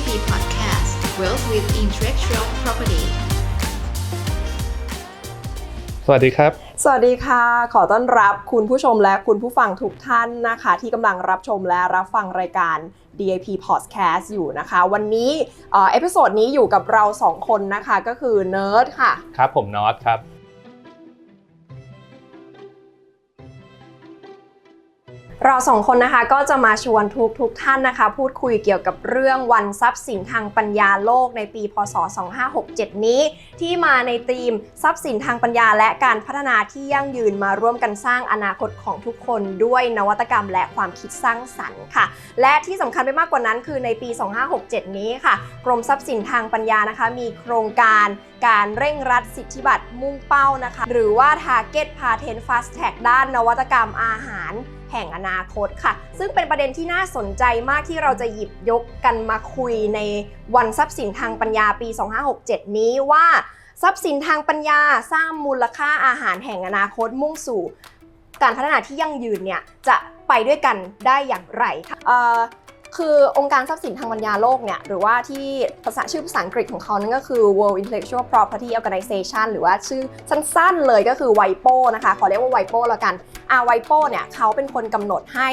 DAP Podcast Wealth with Intellectual Property สวัสดีครับสวัสดีค่ะ ขอต้อนรับคุณผู้ชมและคุณผู้ฟังทุกท่านนะคะ ที่กำลังรับชมและรับฟังรายการ DAP Podcast อยู่นะคะ วันนี้เอ่อเอพิโซดนี้อยู่กับเราสองคนนะคะ ก็คือเนิร์ดค่ะ ครับผมนอตครับ เราสองคนนะคะก็จะมาชวนทุกทุกท่านนะคะ พูดคุยเกี่ยวกับเรื่องวันทรัพย์สินทางปัญญาโลกในปี พศ 2567 นี้ ที่มาในธีมทรัพย์สินทางปัญญา และการพัฒนาที่ยั่งยืนมาร่วมกันสร้างอนาคตของทุกคนด้วยนวัตกรรมและความคิดสร้างสรรค์ค่ะ และที่สำคัญไปมากกว่านั้นคือในปี 2567 นี้ค่ะ กรมทรัพย์สินทางปัญญานะคะ มีโครงการ การเร่งรัดสิทธิบัตรมุ่งเป้านะคะ หรือว่า Target Patent Fast Track ด้านนวัตกรรมอาหารแห่งอนาคตค่ะ ซึ่งเป็นประเด็นที่น่าสนใจมากที่เราจะหยิบยกกันมาคุยในวันทรัพย์สินทางปัญญาปี 2567 นี้ว่า ทรัพย์สินทางปัญญาสร้างมูลค่าอาหารแห่งอนาคตมุ่งสู่ การพัฒนาที่ยั่งยืนเนี่ยจะไปด้วยกันได้อย่างไรค่ะ คือองค์การทรัพย์สินทางปัญญาโลกเนี่ยหรือว่าที่ภาษาชื่อภาษาอังกฤษของเขานั่นก็คือ World Intellectual Property Organization หรือว่าชื่อสั้นๆเลยก็คือ WIPO นะคะ ขอเรียกว่า WIPO แล้วกันอาไวโปเนี่ยเขาเป็นคนกำหนดให้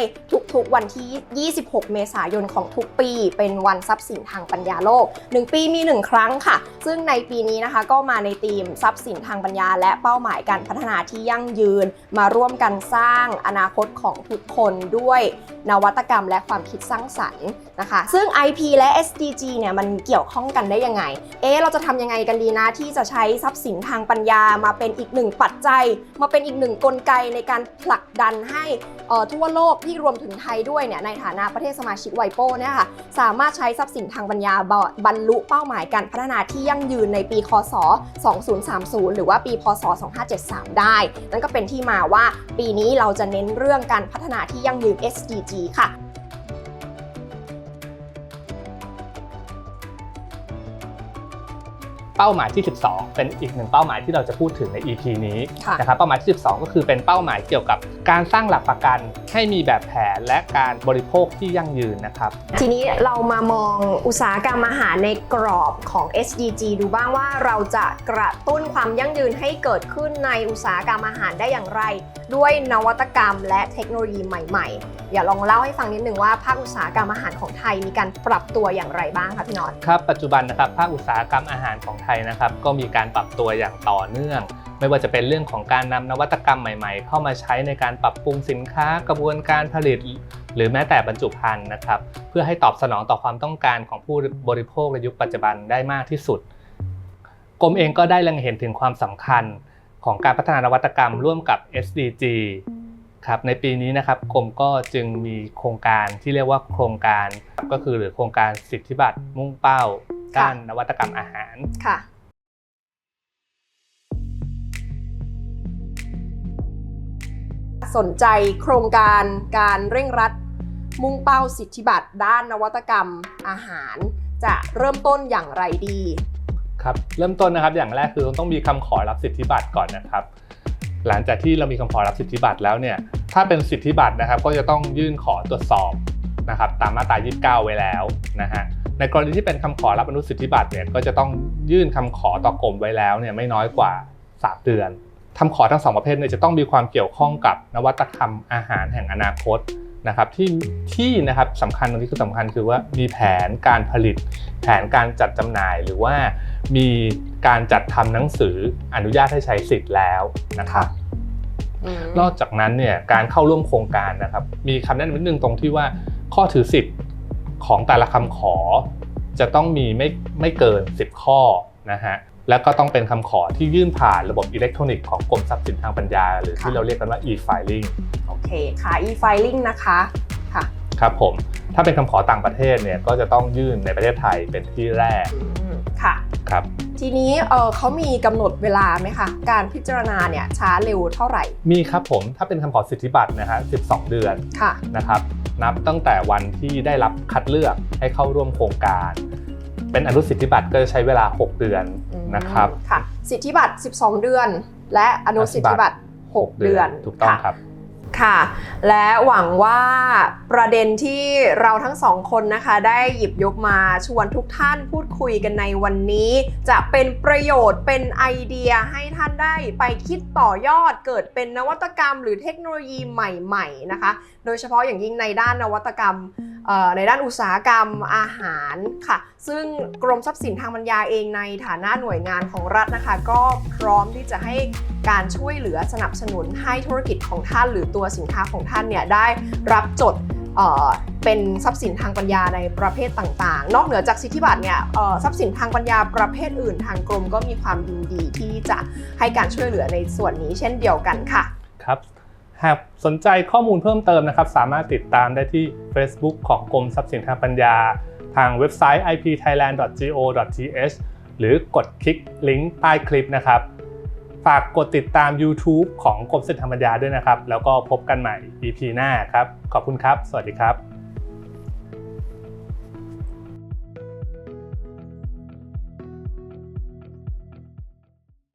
ทุกๆวันที่ 26 เมษายนของทุกปี เป็นวันทรัพย์สินทางปัญญาโลก 1 ปีมี 1 ครั้งค่ะ ซึ่งในปีนี้นะคะก็มาในธีมทรัพย์สินทางปัญญา และเป้าหมายการพัฒนาที่ยั่งยืน มาร่วมกันสร้างอนาคตของทุกคนด้วยนวัตกรรมและความคิดสร้างสรรค์นะคะ ซึ่ง IP และ SDG เนี่ยมันเกี่ยวข้องกันได้ยังไง เอ๊เราจะทำยังไงกันดีนะ ที่จะใช้ทรัพย์สินทางปัญญามาเป็นอีกหนึ่งปัจจัย มาเป็นอีกหนึ่งกลไกในการผลักดันให้ออทั่วโลกที่รวมถึงไทยด้วยเนี่ยในฐานะประเทศสมาชิกไวโป้เนี่ยค่ะสามารถใช้ทรัพย์สินทางปัญญาบบรรลุเป้าหมายการพัฒนาที่ยั่งยืนในปีคศ 2030 หรือว่าปีพศ 2573 ได้ นั่นก็เป็นที่มาว่าปีนี้เราจะเน้นเรื่องการพัฒนาที่ยั่งยืน SDG ค่ะ เป้าหมายที่ 12 เป็นอีกหนึ่งเป้าหมายที่เราจะพูดถึงใน EP นี้ค่ะนะครับเป้าหมายที่ 12 ก็คือเป็นเป้าหมายเกี่ยวกับการสร้างหลักประกันให้มีแบบแผนและการบริโภคที่ยั่งยืนนะครับ ทีนี้เรามามองอุตสาหกรรมอาหารในกรอบของ SDG ดูบ้างว่าเราจะกระตุ้นความยั่งยืนให้เกิดขึ้นในอุตสาหกรรมอาหารได้อย่างไร ด้วยนวัตกรรมและเทคโนโลยีใหม่ๆ อย่าลองเล่าให้ฟังนิดนึงว่าภาคอุตสาหกรรมอาหารของไทยมีการปรับตัวอย่างไรบ้างคะพี่นอตครับปัจจุบันนะครับภาคอุตสาหกรรมอาหารของไททยนะครับก็มีการปรับตัวอย่างต่อเนื่อง ไม่ว่าจะเป็นเรื่องของการนำนวัตกรรมใหม่ๆ เข้ามาใช้ในการปรับปรุงสินค้ากระบวนการผลิต หรือแม้แต่บรรจุภัณฑ์นะครับ เพื่อให้ตอบสนองต่อความต้องการของผู้บริโภคในยุคปัจจุบันได้มากที่สุดกรมเองก็ได้เล็งเห็นถึงความสำคัญของการพัฒนานวัตกรรมร่วมกับ SDG ครับในปีนี้นะครับกรมก็จึงมีโครงการที่เรียกว่าโครงการก็คือหรือโครงการสิทธิบัตรมุ่งเป้า ด้านนวัตกรรมอาหารค่ะสนใจโครงการการเร่งรัด มุ่งเป้าสิทธิบัตรด้านนวัตกรรมอาหาร จะเริ่มต้นอย่างไรดีครับเริ่มต้นนะครับอย่างแรกคือต้องมีคำขอรับสิทธิบัตรก่อนนะครับ หลังจากที่เรามีคำขอรับสิทธิบัตรแล้วเนี่ยถ้าเป็นสิทธิบัตรนะครับก็จะต้องยื่นขอตรวจสอบนะครับตามมาตรา 29 ไว้แล้วนะฮะ ในกรณีที่เป็นคำขอรับอนุสิทธิบัตรเนี่ยก็จะต้องยื่นคำขอต่อกรมไว้แล้วเนี่ยไม่น้อยกว่า 3 เดือนคำขอทั้งสองประเภทเนี่ยจะต้องมีความเกี่ยวข้องกับนวัตกรรมอาหารแห่งอนาคตนะครับที่ที่นะครับสำคัญตรงนี้คือสำคัญคือว่ามีแผนการผลิต แผนการจัดจำหน่ายหรือว่ามีการจัดทำหนังสืออนุญาตให้ใช้สิทธิ์แล้วนะครับอืมนอกจากนั้นเนี่ยการเข้าร่วมโครงการนะครับมีคำแนะนำนิดนึงตรงที่ว่าข้อถือสิทธิ์ ของแต่ละคำขอจะต้องมีไม่ไม่เกิน 10 ข้อนะฮะแล้วก็ต้องเป็นคำขอที่ยื่นผ่านระบบอิเล็กทรอนิกส์ของกรมทรัพย์สินทางปัญญา หรือที่เราเรียกกันว่า e-filing โอเคค่ะ e-filing นะคะค่ะครับผมถ้าเป็นคำขอต่างประเทศเนี่ยก็จะต้องยื่นในประเทศไทยเป็นที่แรกอืมค่ะครับ ทีนี้เออเขามีกำหนดเวลาไหมคะ การพิจารณาเนี่ยช้าเร็วเท่าไหร่มีครับผมถ้าเป็นคำขอสิทธิบัตรนะฮะ12 เดือนค่ะ นะครับ นับตั้งแต่วันที่ได้รับคัดเลือกให้เข้าร่วมโครงการ เป็นอนุสิทธิบัตรก็จะใช้เวลา 6 เดือนนะครับค่ะ สิทธิบัตร 12 เดือน และอนุสิทธิบัตร 6 เดือนถูกต้องะครับ ค่ะ และหวังว่าประเด็นที่เราทั้งสองคนนะคะ ได้หยิบยกมาชวนทุกท่านพูดคุยกันในวันนี้ จะเป็นประโยชน์เป็นไอเดียให้ท่านได้ไปคิดต่อยอดเกิดเป็นนวัตกรรม หรือเทคโนโลยีใหม่ ๆ นะคะ โดยเฉพาะอย่างยิ่งในด้านนวัตกรรม ในด้านอุตสาหกรรมอาหารค่ะ ซึ่งกรมทรัพย์สินทางปัญญาเองในฐานะหน่วยงานของรัฐนะคะ ก็พร้อมที่จะให้การช่วยเหลือสนับสนุนให้ธุรกิจของท่าน หรือตัวสินค้าของท่านเนี่ยได้รับจดเป็นทรัพย์สินทางปัญญาในประเภทต่างๆ นอกเหนือจากสิทธิบัตรเนี่ยทรัพย์สินทางปัญญาประเภทอื่นทางกรมก็มีความยินดีที่จะให้การช่วยเหลือในส่วนนี้เช่นเดียวกันค่ะ ครับ หากสนใจข้อมูลเพิ่มเติมนะครับ สามารถติดตามได้ที่ Facebook ของกรมทรัพย์สินทางปัญญา ทางเว็บไซต์ ipthailand.go.th หรือกดคลิกลิงก์ใต้คลิปนะครับ ฝากกดติดตาม YouTube ของกรมทรัพย์สินทางปัญญาด้วยนะครับ แล้วก็พบกันใหม่ EP หน้าครับ ขอบคุณครับ สวัสดีครับ